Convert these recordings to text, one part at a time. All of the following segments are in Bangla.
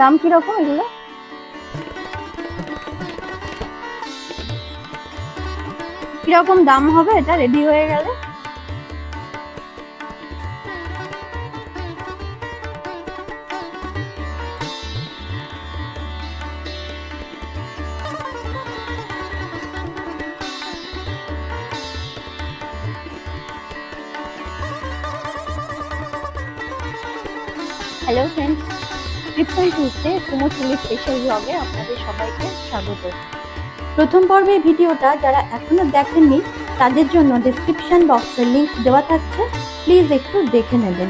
দাম কীরকম এগুলো? কীরকম দাম হবে? এটা রেডি হয়ে গেলে। হ্যালো ফ্রেন্ডস ট্রিপল টুতে কুমোরটুলি স্পেশাল ব্লগে আপনাদের সবাইকে স্বাগত। প্রথম পর্বের ভিডিওটা যারা এখনও দেখেননি, তাদের জন্য ডেসক্রিপশন বক্সের লিংক দেওয়া থাকছে প্লিজ একটু দেখে নেবেন।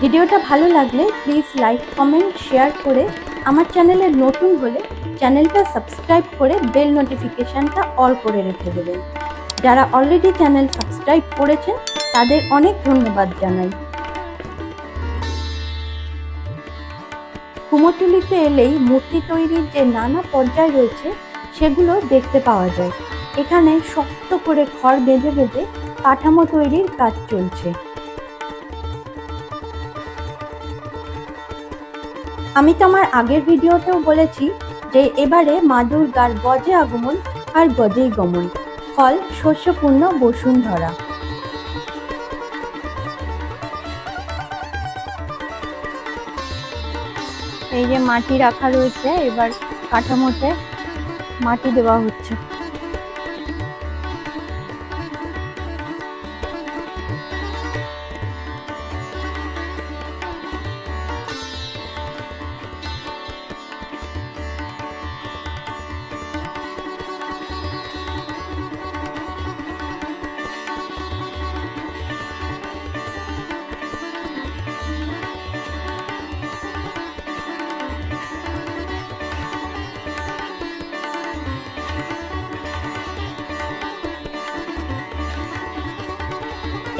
ভিডিওটা ভালো লাগলে প্লিজ লাইক কমেন্ট শেয়ার করে আমার চ্যানেলে নতুন হলে চ্যানেলটা সাবস্ক্রাইব করে বেল নোটিফিকেশানটা অল করে রেখে দেবেন। যারা অলরেডি চ্যানেল সাবস্ক্রাইব করেছেন, তাদের অনেক ধন্যবাদ জানাই। কুমোরটুলিতে এলেই মূর্তি তৈরির যে নানা পর্যায় রয়েছে, সেগুলো দেখতে পাওয়া যায়। এখানে শক্ত করে খড় বেঁধে বেঁধে কাঠামো তৈরির কাজ চলছে। আমি তো আমার আগের ভিডিওতেও বলেছি যে এবারে মা দুর্গার গজে আগমন আর গজেই গমন। ফল শস্যপূর্ণ বসুন্ধরা। এই যে মাটি রাখা রয়েছে এবার কাঠামোতে মাটি দেওয়া হচ্ছে।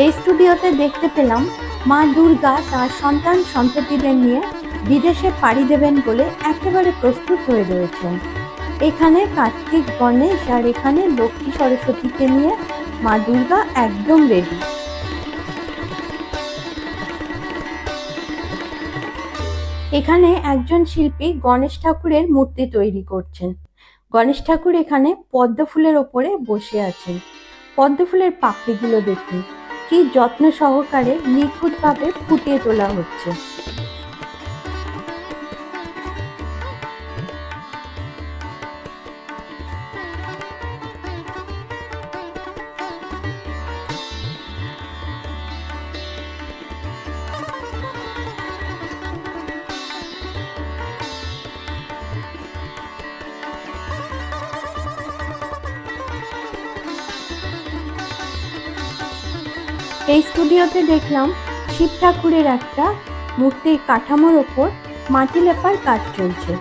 এই স্টুডিওতে দেখতে পেলাম মা দুর্গা তার সন্তান সন্ততিদের নিয়ে বিদেশে পাড়ি দেবেন বলে একেবারে প্রস্তুত হয়ে রয়েছেন। এখানে কার্তিক, গণেশ আর এখানে লক্ষ্মী সরস্বতীকে নিয়ে মা দুর্গা একদম রেডি এখানে একজন শিল্পী গণেশ ঠাকুরের মূর্তি তৈরি করছেন। গণেশ ঠাকুর এখানে পদ্ম ফুলের ওপরে বসে আছেন। পদ্ম ফুলের পাপড়িগুলো দেখুন। কি যত্ন সহকারে নিখুঁতভাবে ফুটিয়ে তোলা হচ্ছে। এই স্টুডিওতে দেখলাম শিব ঠাকুরের একটা মূর্তির কাঠামোর ওপর মাটি লেপার কাজ চলছে।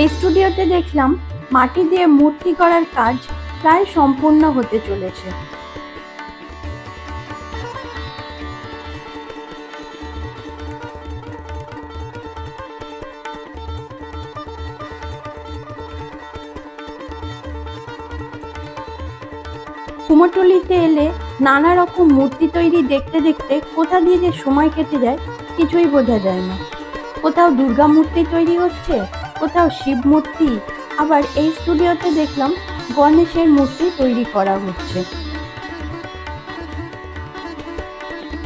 এই স্টুডিওতে দেখলাম মাটি দিয়ে মূর্তি করার কাজ প্রায় সম্পূর্ণ হতে চলেছে। কুমোরটুলিতে এলে নানা রকম মূর্তি তৈরি দেখতে দেখতে কোথা দিয়ে যে সময় কেটে যায়, কিছুই বোঝা যায় না। কোথাও দুর্গা মূর্তি তৈরি হচ্ছে, কোথাও শিব মূর্তি। আবার এই স্টুডিওতে দেখলাম গণেশের মূর্তি তৈরি করা হচ্ছে।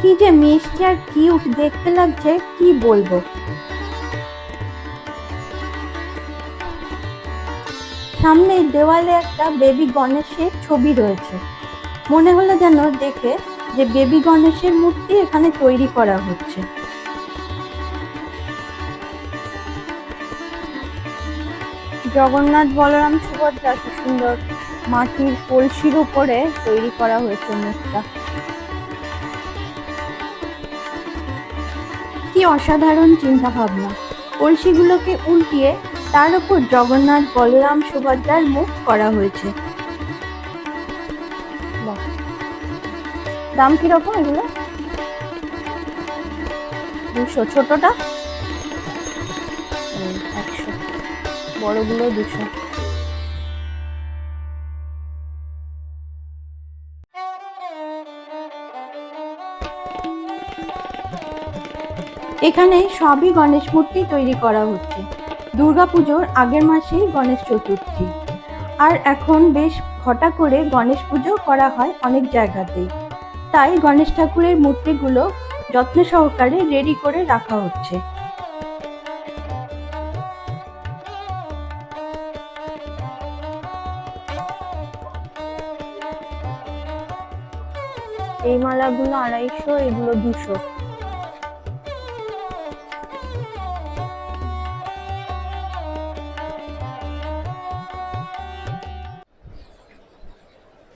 কি যে মিষ্টি আর কিউট দেখতে লাগছে, কি বলব? সামনে দেওয়ালে একটা বেবি গণেশের ছবি রয়েছে। মনে হলো যেন দেখে যে বেবি গণেশের মূর্তি এখানে তৈরি করা হচ্ছে। জগন্নাথ বলরাম সুভদ্রা কি সুন্দর মাটির কলসির উপরে তৈরি করা হয়েছে মুখটা কি অসাধারণ চিন্তা ভাবনা কলসিগুলোকে উল্টিয়ে তার উপর জগন্নাথ বলরাম সুভদ্রার মুখ করা হয়েছে। দাম কীরকম এগুলো? দুশো ছোটটা? বড়গুলো দুশো। এখানে সবই গণেশ মূর্তি তৈরি করা হচ্ছে। দুর্গাপুজোর আগের মাসেই গণেশ চতুর্থী। আর এখন বেশ ঘটা করে গণেশ পুজো করা হয় অনেক জায়গাতেই। তাই গণেশ ঠাকুরের মূর্তিগুলো যত্ন সহকারে রেডি করে রাখা হচ্ছে। এই মালাগুলো আড়াইশো এগুলো দুশো।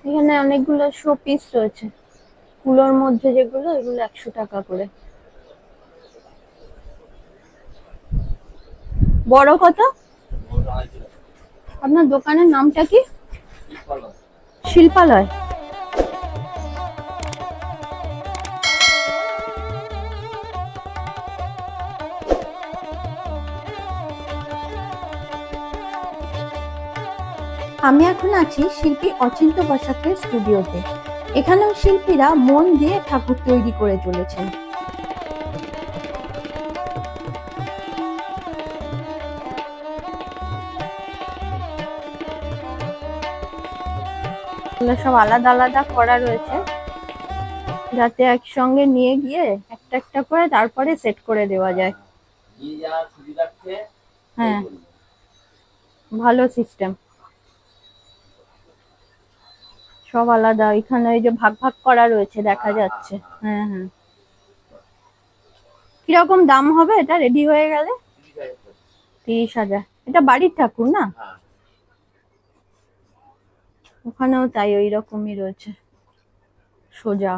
এখানে অনেকগুলো শো পিস রয়েছে। কুলোর মধ্যে যেগুলো এগুলো একশো টাকা করে। বড় কত? আপনার দোকানের নামটা কি? শিল্পালয়। আমি এখন আছি শিল্পী অচিন্ত বসাকের স্টুডিওতে। এখানেও শিল্পীরা মন দিয়ে ঠাকুর তৈরি করে চলেছেন। সব আলাদা আলাদা করা রয়েছে। যাতে একসঙ্গে নিয়ে গিয়ে একটা একটা করে তারপরে সেট করে দেওয়া যায়। হ্যাঁ। ভালো সিস্টেম। সব আলাদা। এখানে ওই যে ভাগ ভাগ করা রয়েছে, দেখা যাচ্ছে। হ্যাঁ হ্যাঁ। কীরকম দাম হবে এটা? রেডি হয়ে গেলে? তিরিশ হাজার। এটা বাড়ির ঠাকুর না? ওখানেও তাই ওই রকমই রয়েছে। সোজা।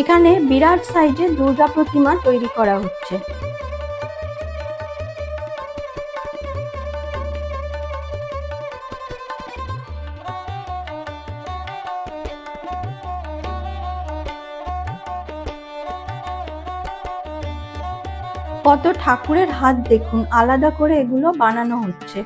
এখানে বিরাট সাইজের দুর্গা প্রতিমা তৈরি করা হচ্ছে। কত ঠাকুরের হাত দেখুন, আলাদা করে এগুলো বানানো হচ্ছে।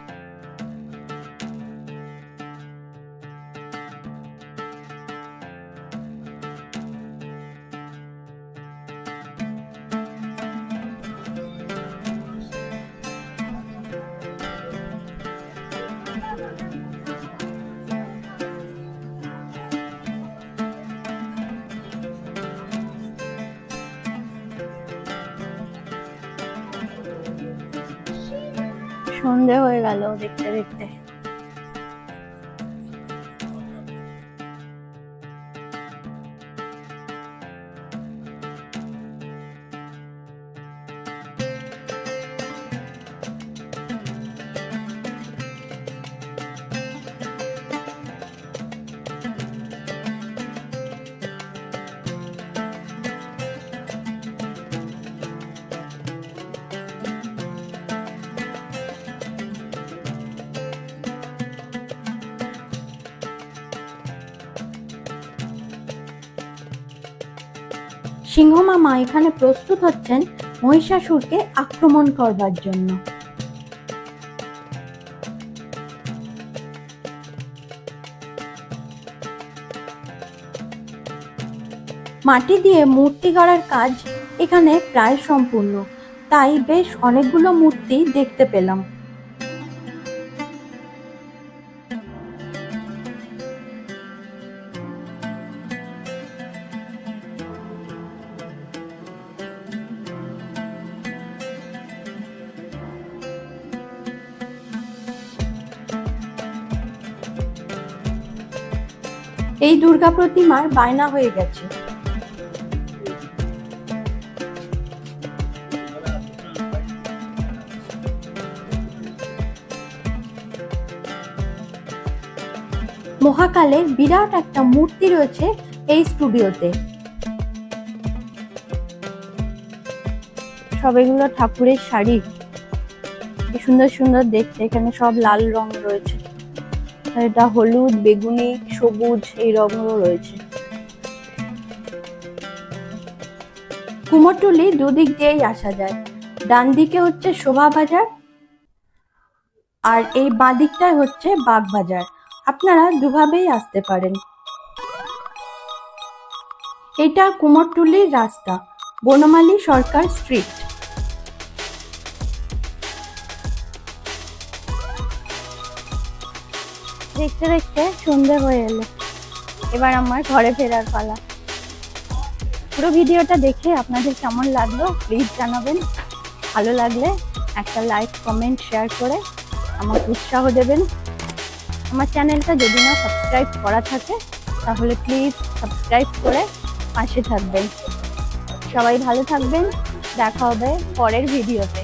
সন্ধে হয়ে গেল দেখতে দেখতে সিংহমামা এখানে প্রস্তুত হচ্ছেন মহিষাসুরকে আক্রমণ করবার জন্য। মাটি দিয়ে মূর্তি গড়ার কাজ এখানে প্রায় সম্পূর্ণ। তাই বেশ অনেকগুলো মূর্তি দেখতে পেলাম। এই দুর্গা প্রতিমার বায়না হয়ে গেছে। মহাকালের বিরাট একটা মূর্তি রয়েছে এই স্টুডিওতে। সব এগুলো ঠাকুরের শাড়ি। সুন্দর সুন্দর দেখতে, এখানে সব লাল রং রয়েছে। এটা হলুদ, বেগুনি, সবুজ, এই রঙও রয়েছে। কুমোরটুলি দুদিক দিয়েই আসা যায়। ডান দিকে হচ্ছে শোভা বাজার আর এই বাঁ দিকটায় হচ্ছে বাগ বাজার আপনারা দুভাবেই আসতে পারেন। এটা কুমোরটুলির রাস্তা, বনমালী সরকার স্ট্রিট। দেখতে দেখতে সন্ধে হয়ে এলো। এবার আমার ঘরে ফেরার পালা। পুরো ভিডিওটা দেখে আপনাদের কেমন লাগল? প্লিজ জানাবেন। ভালো লাগলে একটা লাইক কমেন্ট শেয়ার করে আমাকে উৎসাহ দেবেন। আমার চ্যানেলটা যদি না সাবস্ক্রাইব করা থাকে, তাহলে প্লিজ সাবস্ক্রাইব করে পাশে থাকবেন। সবাই ভালো থাকবেন। দেখা হবে পরের ভিডিওতে।